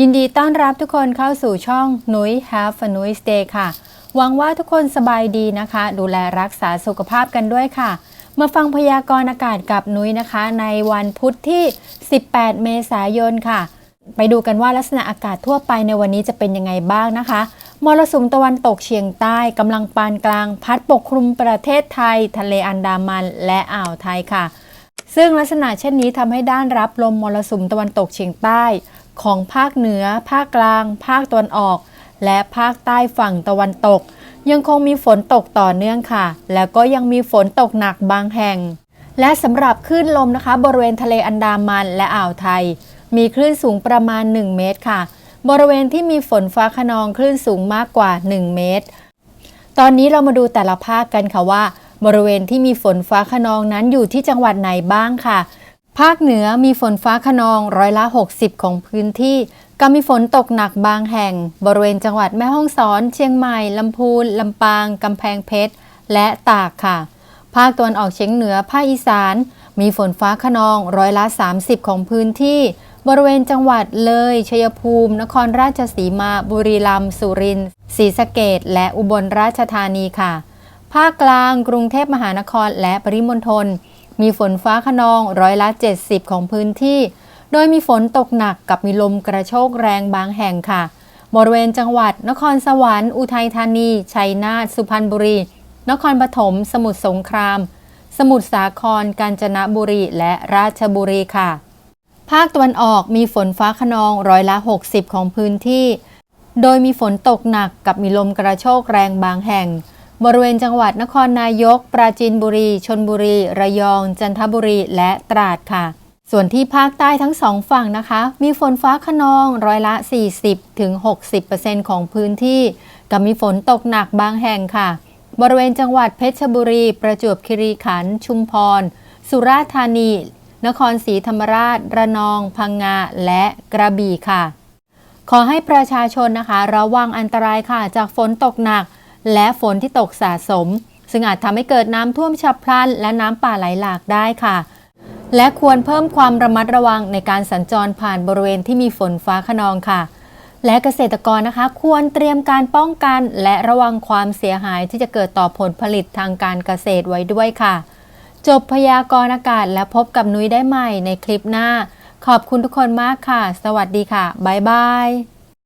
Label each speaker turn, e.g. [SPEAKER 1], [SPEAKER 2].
[SPEAKER 1] ยินดีต้อนรับทุกคนเข้าสู่ช่องนุ้ย Have a Nice Day ค่ะ หวังว่าทุกคนสบายดีนะคะ ดูแลรักษาสุขภาพกันด้วยค่ะ มาฟังพยากรณ์อากาศกับนุ้ยนะคะ ในวันพุธที่ 18 เมษายนค่ะ ไปดูกันว่าลักษณะอากาศทั่วไปในวันนี้จะเป็นยังไงบ้างนะคะ มรสุมตะวันตกเฉียงใต้กำลังปานกลาง พัดปกคลุมประเทศไทย ทะเลอันดามันและอ่าวไทยค่ะ ซึ่งลักษณะเช่นนี้ทำให้ด้านรับลมมรสุมตะวันตกเฉียงใต้ ของภาคเหนือ ภาคกลาง ภาคตะวันออก และภาคใต้ฝั่งตะวันตก ยังคงมีฝนตกต่อเนื่องค่ะ แล้วก็ยังมีฝนตกหนักบางแห่ง และสำหรับคลื่นลมนะคะ บริเวณทะเลอันดามันและอ่าวไทย มีคลื่นสูงประมาณ 1 เมตรค่ะ บริเวณที่มีฝนฟ้าขนองคลื่นสูงมากกว่า 1 เมตร ตอนนี้เรามาดูแต่ละภาคกันค่ะว่า บริเวณที่มีฝนฟ้าขนองนั้นอยู่ที่จังหวัดไหนบ้างค่ะ ภาคเหนือมีฝนฟ้าขนองร้อยละ 60 ของพื้นที่ก็มีฝนตกหนักบางแห่ง บริเวณจังหวัดแม่ฮ่องสอน เชียงใหม่ ลำพูน ลำปาง กำแพงเพชร และตากค่ะ ภาคตะวันออกเฉียงเหนือ ภาคอีสาน มีฝนฟ้าขนองร้อยละ 30 ของพื้นที่ บริเวณจังหวัดเลย ชัยภูมิ นครราชสีมา บุรีรัมย์ สุรินทร์ ศรีสะเกดและอุบลราชธานีค่ะ ภาคกลาง กรุงเทพมหานคร และปริมณฑล มีฝนฟ้าขนองร้อยละ 70 ของพื้นที่ โดยมีฝนตกหนักกับมีลมกระโชกแรงบางแห่งค่ะ บริเวณจังหวัด นครสวรรค์ อุทัยธานี ชัยนาท สุพรรณบุรี นครปฐม สมุทรสงคราม สมุทรสาคร กาญจนบุรี และราชบุรีค่ะ ภาคตะวันออกมีฝนฟ้าขนองร้อยละ 60 ของพื้นที่ โดยมีฝนตกหนักกับมีลมกระโชกแรงบางแห่ง บริเวณจังหวัดนครนายก ปราจีนบุรี ชนบุรี ระยอง จันทบุรี และตราดค่ะ ส่วนที่ภาคใต้ทั้งสองฝั่งนะคะ มีฝนฟ้าขนองร้อยละ 40ถึง60ของพื้นที่ กับมีฝนตกหนักบางแห่งค่ะ บริเวณจังหวัดเพชรบุรี ประจวบคีรีขันธ์ ชุมพร สุราษฎร์ธานี นครศรีธรรมราช ระนอง พังงา และกระบี่ค่ะ ขอให้ประชาชนนะคะ ระวังอันตรายค่ะ จากฝนตกหนัก และฝนที่ตกสะสม ซึ่งอาจทำให้เกิดน้ำท่วมฉับพลัน และน้ำป่าไหลหลากได้ค่ะ และควรเพิ่มความระมัดระวังในการสัญจรผ่านบริเวณที่มีฝนฟ้าขนองค่ะ และเกษตรกรนะคะ ควรเตรียมการป้องกัน และระวังความเสียหายที่จะเกิดต่อผลผลิตทางการเกษตรไว้ด้วยค่ะ จบพยากรณ์อากาศและพบกับนุ้ยได้ใหม่ในคลิปหน้า ขอบคุณทุกคนมากค่ะ สวัสดีค่ะบ๊ายบาย